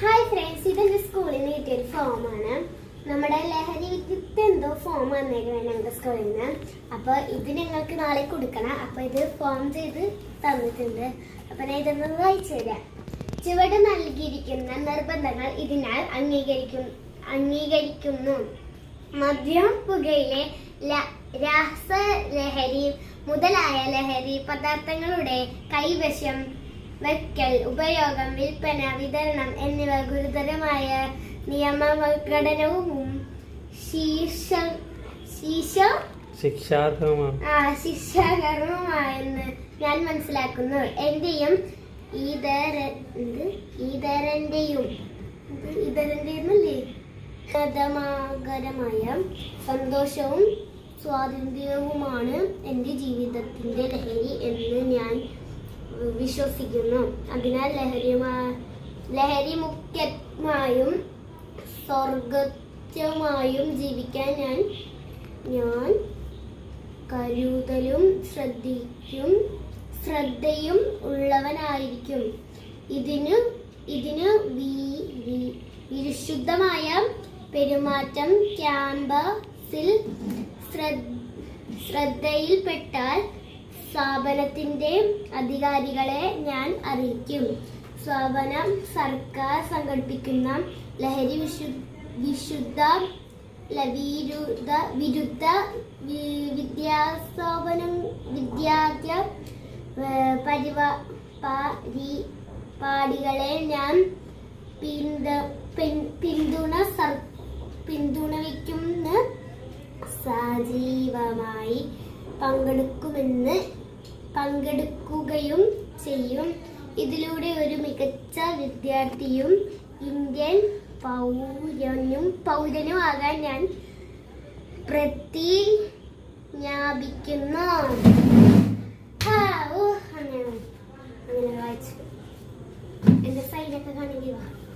Hi friends ഇതെന്റെ സ്കൂളിൽ നിന്ന് കിട്ടിയൊരു ഫോമാണ് നമ്മുടെ ലഹരി വിദ്യുത്ത് എന്തോ ഫോം വന്നേക്കണേ ഞങ്ങളുടെ സ്കൂളിൽ നിന്ന് അപ്പൊ ഇത് ഞങ്ങൾക്ക് നാളെ കൊടുക്കണം. അപ്പൊ ഇത് ഫോം ചെയ്ത് തന്നിട്ടുണ്ട്. അപ്പൊ ഞാൻ ഇതൊന്ന് വായിച്ചു തരാം. ചുവട് നൽകിയിരിക്കുന്ന നിർബന്ധങ്ങൾ ഇതിനാൽ അംഗീകരിക്കും അംഗീകരിക്കുന്നു. മദ്യം പുകയിലെ രാസലഹരി മുതലായ ലഹരി പദാർത്ഥങ്ങളുടെ കൈവശം വെക്കൽ ഉപയോഗം വിൽപ്പന വിതരണം എന്നിവ ഗുരുതരമായ നിയമഘടനവും ശീർഷ ശിക്ഷാർഹമാണ് ആ ഞാൻ മനസ്സിലാക്കുന്നു. എന്റെയും ഈതര ഈതരന്റെയും ഇത് പ്രഥമാകരമായ സന്തോഷവും സ്വാതന്ത്ര്യവുമാണ് എന്റെ ജീവിതത്തിന്റെ ലഹരി എന്ന് ഞാൻ വിശ്വസിക്കുന്നു. അതിനാൽ ലഹരിയുമാ ലഹരി മുഖ്യമായും സ്വർഗത്യമായും ജീവിക്കാൻ ഞാൻ ഞാൻ കരുതലും ശ്രദ്ധിക്കും ശ്രദ്ധയും ഉള്ളവനായിരിക്കും. ഇതിന് ഇതിന് വിശുദ്ധമായ പെരുമാറ്റം ക്യാമ്പസിൽ ശ്രദ്ധയിൽപ്പെട്ടാൽ സ്ഥാപനത്തിന്റെ അധികാരികളെ ഞാൻ അറിയിക്കും. സ്വാപനം സർക്കാർ സംഘടിപ്പിക്കുന്ന ലഹരി വിശു വിശുദ്ധ വിരുദ്ധ വിരുദ്ധ വിദ്യാസ്ഥാപനം വിദ്യാർത്ഥ പരിവാ പരിപാടികളെ ഞാൻ പിന്തുണ സർ പിന്തുണയ്ക്കുന്ന സജീവമായി പങ്കെടുക്കുമെന്ന് പങ്കെടുക്കുകയും ചെയ്യും. ഇതിലൂടെ ഒരു മികച്ച വിദ്യാർത്ഥിയും ഇന്ത്യൻ പൗരനും പൗരനും ആകാൻ ഞാൻ പ്രതിജ്ഞാപിക്കുന്നു. അങ്ങനെ. വായിച്ചു. എന്റെ സൈഡൊക്കെ കാണിക്കുക